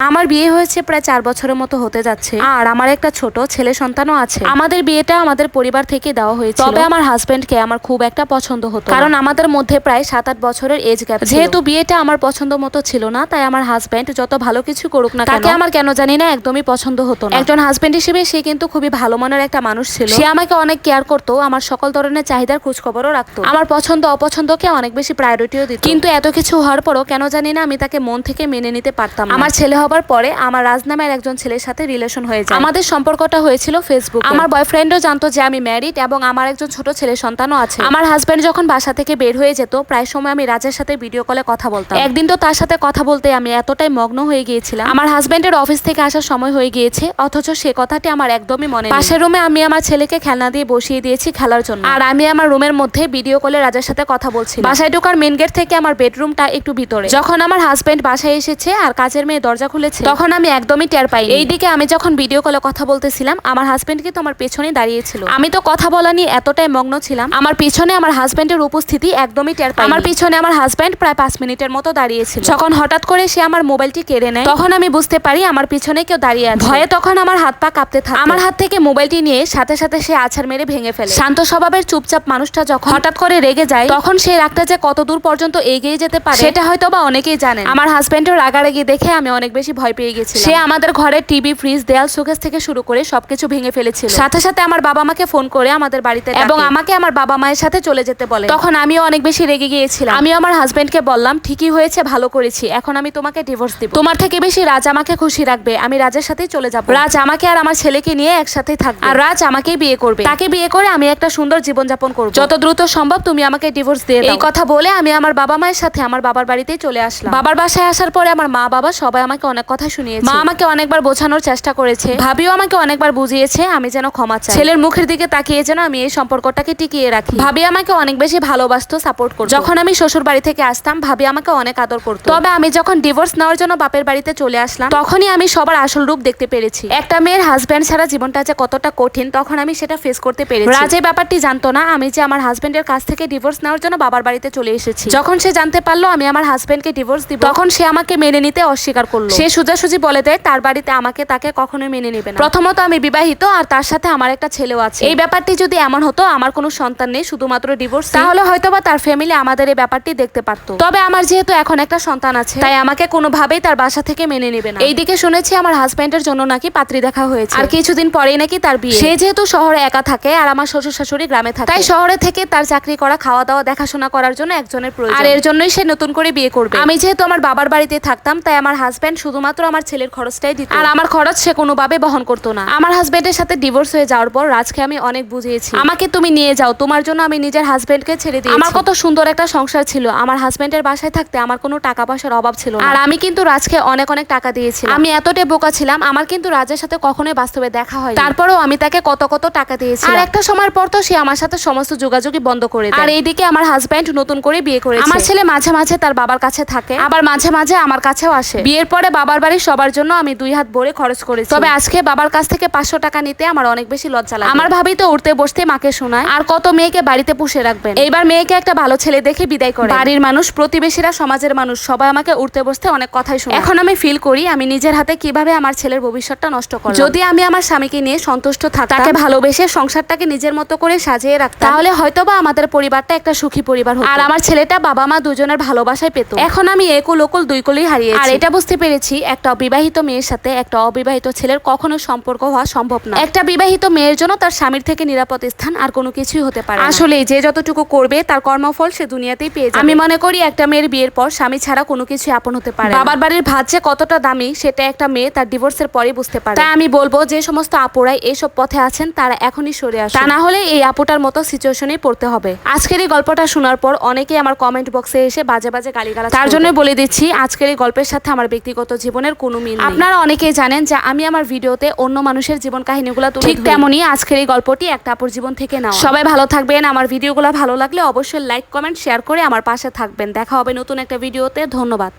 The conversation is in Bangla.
আমার বিয়ে হয়েছে প্রায় চার বছরের মতো হতে যাচ্ছে। আর আমার একটা ছোট ছেলে সন্তানও আছে। আমাদের বিয়েটা আমাদের পরিবার থেকে দেওয়া হয়েছে তবে আমার হাজবেন্ডকে আমার খুব একটা পছন্দ হতো কারণ আমাদের মধ্যে প্রায় সাত আট বছরের এজ গ্যাপ যেহেতু বিয়েটা আমার পছন্দ মতো ছিল না তাই আমার হাজবেন্ড যত ভালো কিছু করুক না তাকে আমার কেন জানি না একদমই পছন্দ হতো না। একজন হাজবেন্ড হিসেবে সে কিন্তু খুবই ভালো মনের একটা মানুষ ছিল। সে আমাকে অনেক কেয়ার করতো আমার সকল ধরনের চাহিদার খোঁজ খবরও রাখতো। আমার পছন্দ অপছন্দকে অনেক বেশি প্রায়োরিটিও দিত। কিন্তু এত কিছু হওয়ার পরও কেন জানি না আমি তাকে মন থেকে মেনে নিতে পারতাম আমার ছেলে হবার পরে আমার রাজ নামের একজন ছেলের সাথে রিলেশন হয়ে যায়। আমাদের সম্পর্কটা হয়েছিল ফেসবুক আমার বয়ফ্রেন্ডও জানতো যে আমি ম্যারিড এবং আমার একজন ছোট ছেলে সন্তানও আছে। আমার হাজবেন্ড যখন বাসা থেকে বের হয়ে যেত প্রায় সময় আমি রাজের সাথে ভিডিও কলে কথা বলতাম। একদিন তো তার সাথে কথা বলতে আমি এতটাই মগ্ন হয়ে গিয়েছিলাম। আমার হাজবেন্ডের অফিস থেকে আসার সময় হয়ে গিয়েছে অথচ সে কথাটি আমার একদমই মনে। পাশের রুমে আমি আমার ছেলেকে খেলনা দিয়ে বসিয়ে দিয়েছি খেলার জন্য। আর আমি আমার রুমের মধ্যে ভিডিও কলে রাজার সাথে কথা বলছি বাসায় ঢোকার মেন গেট থেকে আমার বেডরুমটা একটু ভিতরে। যখন আমার হাজবেন্ড বাসায় এসেছে আর কাজের মেয়ে দরজা খুলেছে তখন আমি একদমই টের পাই এইদিকে আমি যখন ভিডিও কলে কথা বলতেছিলাম আমার হাজবেন্ড কিন্তু আমার পেছনে দাঁড়িয়েছিল। আমি তো কথা বলা নিয়ে এতটাই মগ্ন ছিলাম আমার পিছনে আমার হাজবেন্ডের উপস্থিতি একদমই টের পাই আমার পিছনে আমার হাজবেন্ড প্রায় পাঁচ মিনিটের মতো দাঁড়িয়েছিল। যখন হঠাৎ করে সে আমার মোবাইলটি কেড়ে নেয় তখন আমি বুঝতে পারি আমার পিছনে কেউ দাঁড়িয়ে আছে। ভয়ে তখন আমার হাত পা কাঁপতে থাকে আমার হাত থেকে মোবাইলটি নিয়ে সাথে সাথে সে আছাড় মেরে ভেঙে ফেলে। শান্ত স্বভাবের চুপচাপ মানুষটা যখন হঠাৎ করে রেগে যায় তখন সেই রাগটা যে কত দূর পর্যন্ত এগিয়ে যেতে পারে সেটা হয়তো বা অনেকেই জানেন। আমার হাজবেন্ডের রাগারাগি দেখে আমি অনেক বেশি ভয় পেয়ে গেছি সে আমাদের ঘরে টিভি ফ্রিজ দেয়াল শোকেস থেকে শুরু করে সবকিছু ভেঙে ফেলেছিল। সাথে সাথে আমার বাবা মাকে ফোন করে আমাদের বাড়িতে এবং আমাকে আমার বাবা মায়ের সাথে চলে যেতে বলে। তখন আমিও অনেক বেশি রেগে গিয়েছিলাম। আমি আমার হাজবেন্ডকে বললাম ঠিকই হয়েছে ভালো করেছি। এখন আমি তোমাকে ডিভোর্স দিব। তোমার থেকে বেশি রাজ আমাকে খুশি রাখবে। আমি রাজের সাথেই চলে যাব। রাজ আমাকে আর আমার ছেলেকে নিয়ে একসাথে থাকবে। আর রাজ আমাকেই বিয়ে করবে। তাকে বিয়ে করে আমি একটা সুন্দর জীবন যাপন করব। যত দ্রুত সম্ভব তুমি আমাকে ডিভোর্স দিয়ে দাও। এই কথা বলে আমি আমার বাবা মায়ের সাথে আমার বাবার বাড়িতেই চলে আসলাম। বাবার বাসায় আসার পরে আমার মা বাবা সবাই আমাকে অনেক কথা শুনিয়েছে। মা আমাকে অনেকবার বোঝানোর চেষ্টা করেছে। ভাবিও আমাকে অনেকবার বুঝিয়েছে আমি যেন ক্ষমা চাই। ছেলের মুখের দিকে তাকিয়ে যেন আমি এই সম্পর্কটাকে টিকিয়ে রাখি। ভাবি আমাকে অনেক বেশি ভালোবাসতো সাপোর্ট করতো। যখন আমি শ্বশুর বাড়ি থেকে আসতাম ভাবি আমাকে অনেক আদর করতো। তবে আমি যখন ডিভোর্স নেওয়ার জন্য বাপের বাড়িতে চলে আসলাম তখনই আমি সবার আসল রূপ দেখতে পেরেছি। একটা মেয়ের হাজব্যান্ড ছাড়া জীবনটা যে কতটা কঠিন তখন আমি সেটা ফেস করতে পেরেছি। রাজ এই ব্যাপারটি জানতো না আমি যে আমার হাজব্যান্ডের কাছ থেকে ডিভোর্স নেওয়ার জন্য বাবার বাড়িতে চলে এসেছি। যখন সে জানতে পারল আমি আমার হাজব্যান্ডকে ডিভোর্স দিব তখন সে আমাকে মেনে নিতে অস্বীকার করল। সে সোজাসুজি বলে দেয়, তার বাড়িতে আমাকে তাকে কখনোই মেনে নেবে না। প্রথমত আমি বিবাহিত আর তার সাথে আমার একটা ছেলেও আছে। এই ব্যাপারটি যদি এমন হতো, আমার কোনো সন্তান নেই, শুধুমাত্র ডিভোর্স তাহলে হয়তোবা তার ফ্যামিলি আমাদের এই ব্যাপারটি দেখতে পারতো। তবে আমার যেহেতু এখন একটা সন্তান আছে, তাই আমাকে কোনোভাবেই তার বাসা থেকে মেনে নেবে না। এইদিকে শুনেছি আমার হাজব্যান্ডের জন্য নাকি পাত্রী দেখা হয়েছে। আর কিছুদিন পরেই নাকি তার বিয়ে। সে যেহেতু শহরে একা থাকে আর আমার শ্বশুর শাশুড়ি গ্রামে থাকে, তাই শহরে থেকে তার চাকরি করা খাওয়া দাওয়া দেখাশোনা করার জন্য একজনের প্রয়োজন। আর এর জন্যই সে নতুন করে বিয়ে করবে। আমি যেহেতু আমার বাবার বাড়িতে থাকতাম, তাই আমার হাজবেন্ড শুধুমাত্র আমার ছেলের খরচটাই দিত। আর আমার খরচ সে কোনোভাবে বহন করতো না। আমার হাজবেন্ডের সাথে ডিভোর্স হয়ে যাওয়ার পর রাজকে আমি অনেক বুঝিয়েছি। আমাকে তুমি নিয়ে যাও তোমার জন্য আমি নিজের হাজবেন্ডকে ছেড়ে দিই আমার কত সুন্দর একটা সংসার ছিল। আমার হাজবেন্ডের বাসায় থাকতে আমার কোনো টাকা পয়সার অভাব ছিল না। আর আমি কিন্তু রাজকে অনেক অনেক টাকা দিয়েছি আমি এতটাই বোকা ছিলাম আমার কিন্তু রাজের সাথে কখনোই বাস্তবে দেখা হয় তারপরেও আমি তাকে কত কত টাকা দিয়েছি আর একটা সময়ের পর তো সে আমার সাথে সমস্ত যোগাযোগই বন্ধ করে আর এইদিকে আমার হাজবেন্ড নতুন করে বিয়ে করে আমার ছেলে মাঝে মাঝে তার বাবার কাছে থাকে। আবার মাঝে মাঝে আমার কাছেও আসে। বিয়ের পরে বাবার বাড়ির সবার জন্য আমি দুই হাত ভরে খরচ করেছি। তবে আজকে বাবার কাছ থেকে পাঁচশো টাকা নিতে আমার অনেক বেশি লজ্জা লাগে। আমার ভাবি তো উঠতে বসতে মাকে শোনায় আর কত মেয়েকে বাড়িতে পুষে রাখবেন? এইবার মেয়েকে একটা ভালো ছেলে দেখে বিদায় করে। বাড়ির মানুষ প্রতিবেশীরা সমাজের মানুষ সবাই আমাকে উঠতে বসতে অনেক কথাই শোনে এখন আমি ফিল করি আমি নিজের হাতে কীভাবে আমার ছেলের ভবিষ্যৎটা নষ্ট করি যদি আমি আমার স্বামীকে নিয়ে সন্তুষ্ট থাকতাম তাকে ভালোবেসে সংসারটাকে নিজের মতো করে সাজিয়ে রাখতাম তাহলে হয়তোবা আমাদের পরিবারটা একটা সুখী পরিবার হতো। আর আমার ছেলেটা বাবা মা দুজনের ভালোবাসায় পেত। এখন আমি একুল ওকুল দুই কুলই হারিয়ে আর এটা বুঝতে পেরেছি একটা অবিবাহিত মেয়ের সাথে একটা অবিবাহিত ছেলের কখনো সম্পর্ক হওয়া সম্ভব না। একটা বিবাহিত মেয়ের জন্য তার স্বামীর থেকে নিরাপদ স্থান আর কোনো কিছুই হতে পারে আসলে যে যতটুকু করবে তার কর্মফল সে দুনিয়াতেই পেয়ে যাবে। আমি মনে করি একটা মেয়ের বিয়ের পর স্বামী ছাড়া কোনো কিছু আপন হতে পারে। বাবার বাড়ির ভাত যে কতটা দামি সেটা একটা মেয়ে তার ডিভোর্সের পরে বুঝতে পারে। তাই আমি বলব যে সমস্ত আপুরাই এইসব পথে আছেন তারা এখনই সরে আসে তা না হলে এই আপুটার মতো সিচুয়েশনে পড়তে হবে। আজকের এই গল্পটা শোনার পর অনেকেই আমার কমেন্ট বক্সে এসে বাজে বাজে গালিগালাজ তার জন্য বলে দিচ্ছি আজকের এই গল্পের সাথে আমার ব্যক্তিগত জীবনের কোনো মিল আপনারা অনেকেই জানেন যে আমি আমার ভিডিওতে অন্য মানুষের জীবন কাহিনীগুলো তুলে ঠিক তেমনই আজকের এই গল্পটি একটা আপুর জীবন থেকে নাও সবাই ভালো থাকবেন আমার ভিডিওগুলো ভালো লাগলে অবশ্যই লাইক কমেন্ট শেয়ার করে আমার পাশে থাকবেন। দেখা হবে নতুন একটা ভিডিওতে। ধন্যবাদ।